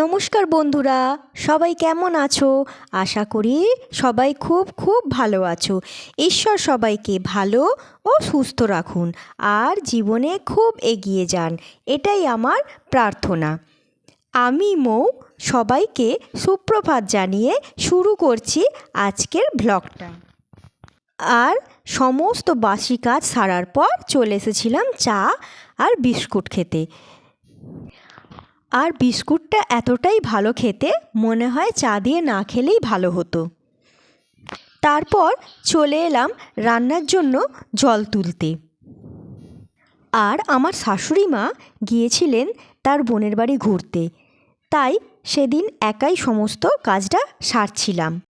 নমস্কার বন্ধুরা, সবাই কেমন আছো? আশা করি সবাই খুব খুব ভালো আছো। ঈশ্বর সবাইকে ভালো ও সুস্থ রাখুন আর জীবনে খুব এগিয়ে যান, এটাই আমার প্রার্থনা। আমি মৌ সবাইকে সুপ্রভাত জানিয়ে শুরু করছি আজকের ব্লগটা। আর সমস্ত বাসি কাজ সারার পর চলে এসেছিলাম চা আর বিস্কুট খেতে। আর বিস্কুটটা এতটাই ভালো খেতে মনে হয় চা দিয়ে না খেলেই ভালো হতো। তারপর চলে এলাম রান্নার জন্য জল তুলতে। আর আমার শাশুড়ি মা গিয়েছিলেন তার বোনের বাড়ি ঘুরতে। তাই সেদিন একাই সমস্ত কাজটা সারছিলাম।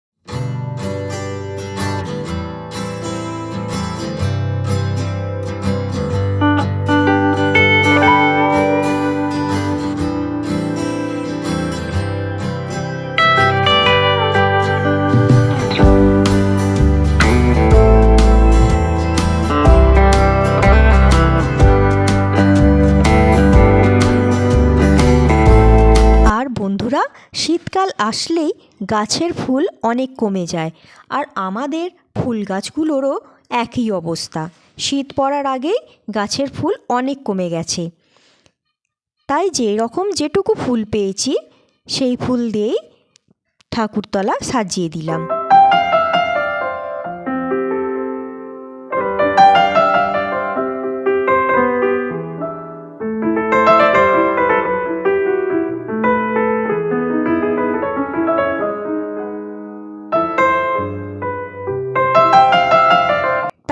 বন্ধুরা, শীতকাল আসলেই গাছের ফুল অনেক কমে যায়। আর আমাদের ফুল গাছগুলোরও একই অবস্থা। শীত পড়ার আগেই গাছের ফুল অনেক কমে গেছে। তাই যে রকম যেটুকু ফুল পেয়েছি, সেই ফুল দিয়েই ঠাকুরতলা সাজিয়ে দিলাম।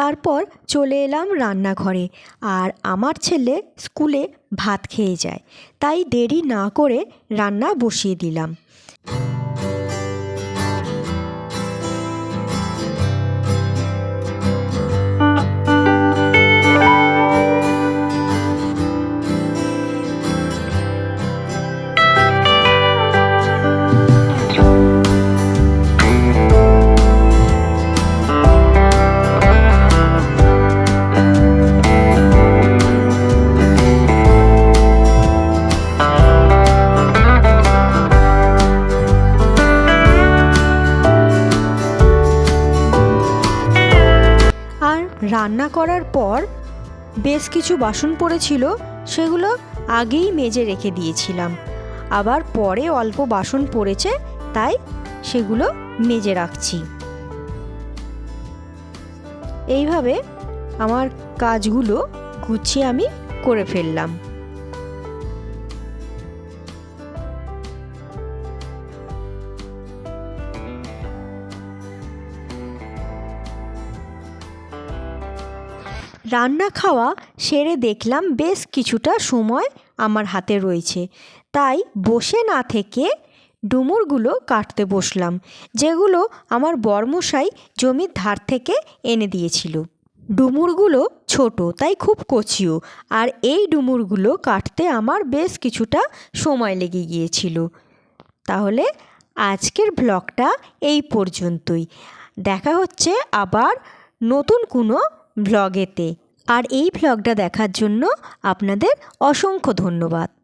তারপর চলে এলাম রান্নাঘরে। আর আমার ছেলে স্কুলে ভাত খেয়ে যায়। তাই দেরি না করে রান্না বসিয়ে দিলাম। রান্না করার পর বেশ কিছু বাসন পড়েছিল, সেগুলো আগেই মেজে রেখে দিয়েছিলাম। আবার পরে অল্প বাসন পড়েছে, তাই সেগুলো মেজে রাখছি। এইভাবে আমার কাজগুলো গুছিয়ে আমি করে ফেললাম। রান্না খাওয়া সেরে দেখলাম বেশ কিছুটা সময় আমার হাতে রয়েছে। তাই বসে না থেকে ডুমুরগুলো কাটতে বসলাম, যেগুলো আমার বর্মশাই জমির ধার থেকে এনে দিয়েছিল। ডুমুরগুলো ছোট, তাই খুব কচিও, আর এই ডুমুরগুলো কাটতে আমার বেশ কিছুটা সময় লেগে গিয়েছিল। তাহলে আজকের ব্লগটা এই পর্যন্তই। দেখা হচ্ছে আবার নতুন কোনো ব্লগেতে। আর এই ব্লগটা দেখার জন্য আপনাদের অসংখ্য ধন্যবাদ।